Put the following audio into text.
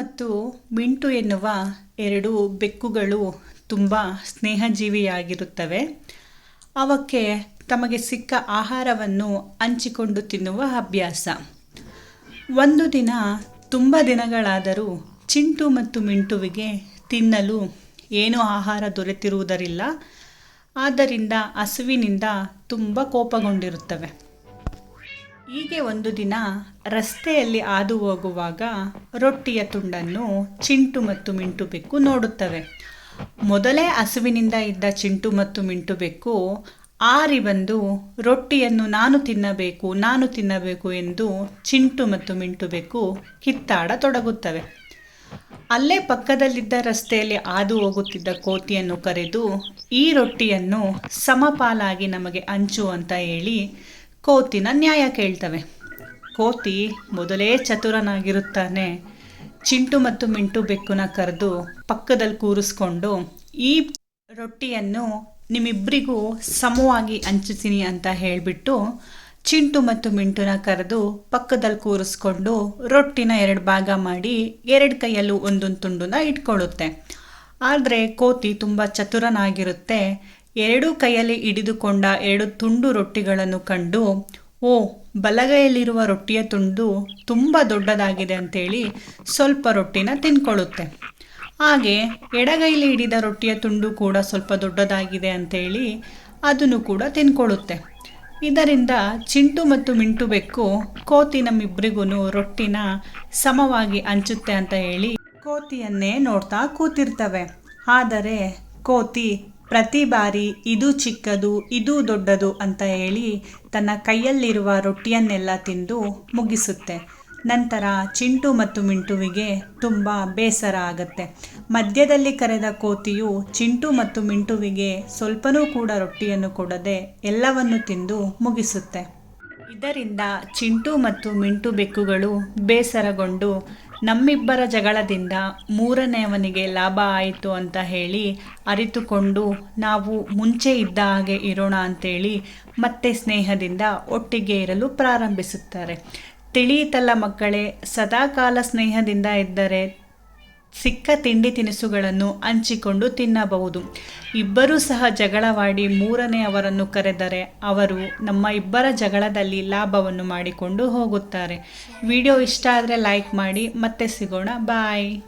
ಮತ್ತು ಮಿಂಟು ಎನ್ನುವ ಎರಡು ಬೆಕ್ಕುಗಳು ತುಂಬ ಸ್ನೇಹಜೀವಿಯಾಗಿರುತ್ತವೆ. ಅವಕ್ಕೆ ತಮಗೆ ಸಿಕ್ಕ ಆಹಾರವನ್ನು ಹಂಚಿಕೊಂಡು ತಿನ್ನುವ ಅಭ್ಯಾಸ. ಒಂದು ದಿನ ತುಂಬ ದಿನಗಳಾದರೂ ಚಿಂಟು ಮತ್ತು ಮಿಂಟುವಿಗೆ ತಿನ್ನಲು ಏನೂ ಆಹಾರ ದೊರೆತಿರುವುದರಿಲ್ಲ. ಆದ್ದರಿಂದ ಹಸುವಿನಿಂದ ತುಂಬ ಕೋಪಗೊಂಡಿರುತ್ತವೆ. ಹೀಗೆ ಒಂದು ದಿನ ರಸ್ತೆಯಲ್ಲಿ ಹಾದು ಹೋಗುವಾಗ ರೊಟ್ಟಿಯ ತುಂಡನ್ನು ಚಿಂಟು ಮತ್ತು ಮಿಂಟು ಬೆಕ್ಕು ನೋಡುತ್ತವೆ. ಮೊದಲೇ ಹಸುವಿನಿಂದ ಇದ್ದ ಚಿಂಟು ಮತ್ತು ಮಿಂಟು ಬೆಕ್ಕು ಆರಿ ಬಂದು, ರೊಟ್ಟಿಯನ್ನು ನಾನು ತಿನ್ನಬೇಕು ನಾನು ತಿನ್ನಬೇಕು ಎಂದು ಚಿಂಟು ಮತ್ತು ಮಿಂಟು ಬೆಕ್ಕು ಕಿತ್ತಾಡತೊಡಗುತ್ತವೆ ಅಲ್ಲೇ ಪಕ್ಕದಲ್ಲಿದ್ದ ರಸ್ತೆಯಲ್ಲಿ ಹಾದು ಹೋಗುತ್ತಿದ್ದ ಕೋತಿಯನ್ನು ಕರೆದು, ಈ ರೊಟ್ಟಿಯನ್ನು ಸಮಪಾಲಾಗಿ ನಮಗೆ ಹಂಚು ಅಂತ ಹೇಳಿ ಕೋತಿನ ನ್ಯಾಯ ಕೇಳ್ತವೆ. ಕೋತಿ ಮೊದಲೇ ಚತುರನಾಗಿರುತ್ತಾನೆ. ಚಿಂಟು ಮತ್ತು ಮಿಂಟು ಬೆಕ್ಕುನ ಕರೆದು ಪಕ್ಕದಲ್ಲಿ ಕೂರಿಸ್ಕೊಂಡು, ಈ ರೊಟ್ಟಿಯನ್ನು ನಿಮ್ಮಿಬ್ಬರಿಗೂ ಸಮವಾಗಿ ಹಂಚುತ್ತೀನಿ ಅಂತ ಹೇಳಿಬಿಟ್ಟು ಚಿಂಟು ಮತ್ತು ಮಿಂಟುನ ಕರೆದು ಪಕ್ಕದಲ್ಲಿ ಕೂರಿಸ್ಕೊಂಡು ರೊಟ್ಟಿನ ಎರಡು ಭಾಗ ಮಾಡಿ ಎರಡು ಕೈಯಲ್ಲೂ ಒಂದೊಂದು ತುಂಡನ್ನ ಇಟ್ಕೊಳ್ಳುತ್ತೆ. ಆದರೆ ಕೋತಿ ತುಂಬ ಚತುರನಾಗಿರುತ್ತೆ. ಎರಡೂ ಕೈಯಲ್ಲಿ ಹಿಡಿದುಕೊಂಡ ಎರಡು ತುಂಡು ರೊಟ್ಟಿಗಳನ್ನು ಕಂಡು, ಓ, ಬಲಗೈಯಲ್ಲಿರುವ ರೊಟ್ಟಿಯ ತುಂಡು ತುಂಬ ದೊಡ್ಡದಾಗಿದೆ ಅಂತೇಳಿ ಸ್ವಲ್ಪ ರೊಟ್ಟಿನ ತಿನ್ಕೊಳ್ಳುತ್ತೆ. ಹಾಗೆ ಎಡಗೈಲಿ ಹಿಡಿದ ರೊಟ್ಟಿಯ ತುಂಡು ಕೂಡ ಸ್ವಲ್ಪ ದೊಡ್ಡದಾಗಿದೆ ಅಂತೇಳಿ ಅದನ್ನು ಕೂಡ ತಿನ್ಕೊಳ್ಳುತ್ತೆ. ಇದರಿಂದ ಚಿಂಟು ಮತ್ತು ಮಿಂಟು ಬೆಕ್ಕು ಕೋತಿ ನಮ್ಮಿಬ್ಬರಿಗೂ ರೊಟ್ಟಿನ ಸಮವಾಗಿ ಹಂಚುತ್ತೆ ಅಂತ ಹೇಳಿ ಕೋತಿಯನ್ನೇ ನೋಡ್ತಾ ಕೂತಿರ್ತವೆ. ಆದರೆ ಕೋತಿ ಪ್ರತಿ ಬಾರಿ ಇದು ಚಿಕ್ಕದು, ಇದು ದೊಡ್ಡದು ಅಂತ ಹೇಳಿ ತನ್ನ ಕೈಯಲ್ಲಿರುವ ರೊಟ್ಟಿಯನ್ನೆಲ್ಲ ತಿಂದು ಮುಗಿಸುತ್ತೆ. ನಂತರ ಚಿಂಟು ಮತ್ತು ಮಿಂಟುವಿಗೆ ತುಂಬ ಬೇಸರ ಆಗುತ್ತೆ. ಮಧ್ಯದಲ್ಲಿ ಕರೆದ ಕೋತಿಯು ಚಿಂಟು ಮತ್ತು ಮಿಂಟುವಿಗೆ ಸ್ವಲ್ಪನೂ ಕೂಡ ರೊಟ್ಟಿಯನ್ನು ಕೊಡದೆ ಎಲ್ಲವನ್ನು ತಿಂದು ಮುಗಿಸುತ್ತೆ. ಇದರಿಂದ ಚಿಂಟು ಮತ್ತು ಮಿಂಟು ಬೆಕ್ಕುಗಳು ಬೇಸರಗೊಂಡು ನಮ್ಮಿಬ್ಬರ ಜಗಳದಿಂದ ಮೂರನೆಯವನಿಗೆ ಲಾಭ ಆಯಿತು ಅಂತ ಹೇಳಿ ಅರಿತುಕೊಂಡು ನಾವು ಮುಂಚೆ ಇದ್ದ ಹಾಗೆ ಇರೋಣ ಅಂತೇಳಿ ಮತ್ತೆ ಸ್ನೇಹದಿಂದ ಒಟ್ಟಿಗೆ ಇರಲು ಪ್ರಾರಂಭಿಸುತ್ತಾರೆ. ತಿಳಿಯಿತಲ್ಲ ಮಕ್ಕಳೇ, ಸದಾಕಾಲ ಸ್ನೇಹದಿಂದ ಇದ್ದರೆ ಸಿಕ್ಕ ತಿಂಡಿ ತಿನಿಸುಗಳನ್ನು ಹಂಚಿಕೊಂಡು ತಿನ್ನಬಹುದು. ಇಬ್ಬರೂ ಸಹ ಜಗಳವಾಡಿ ಮೂರನೇ ಅವರನ್ನು ಕರೆದರೆ ಅವರು ನಮ್ಮ ಇಬ್ಬರ ಜಗಳದಲ್ಲಿ ಲಾಭವನ್ನು ಮಾಡಿಕೊಂಡು ಹೋಗುತ್ತಾರೆ. ವಿಡಿಯೋ ಇಷ್ಟ ಆದರೆ ಲೈಕ್ ಮಾಡಿ, ಮತ್ತೆ ಸಿಗೋಣ. ಬಾಯ್.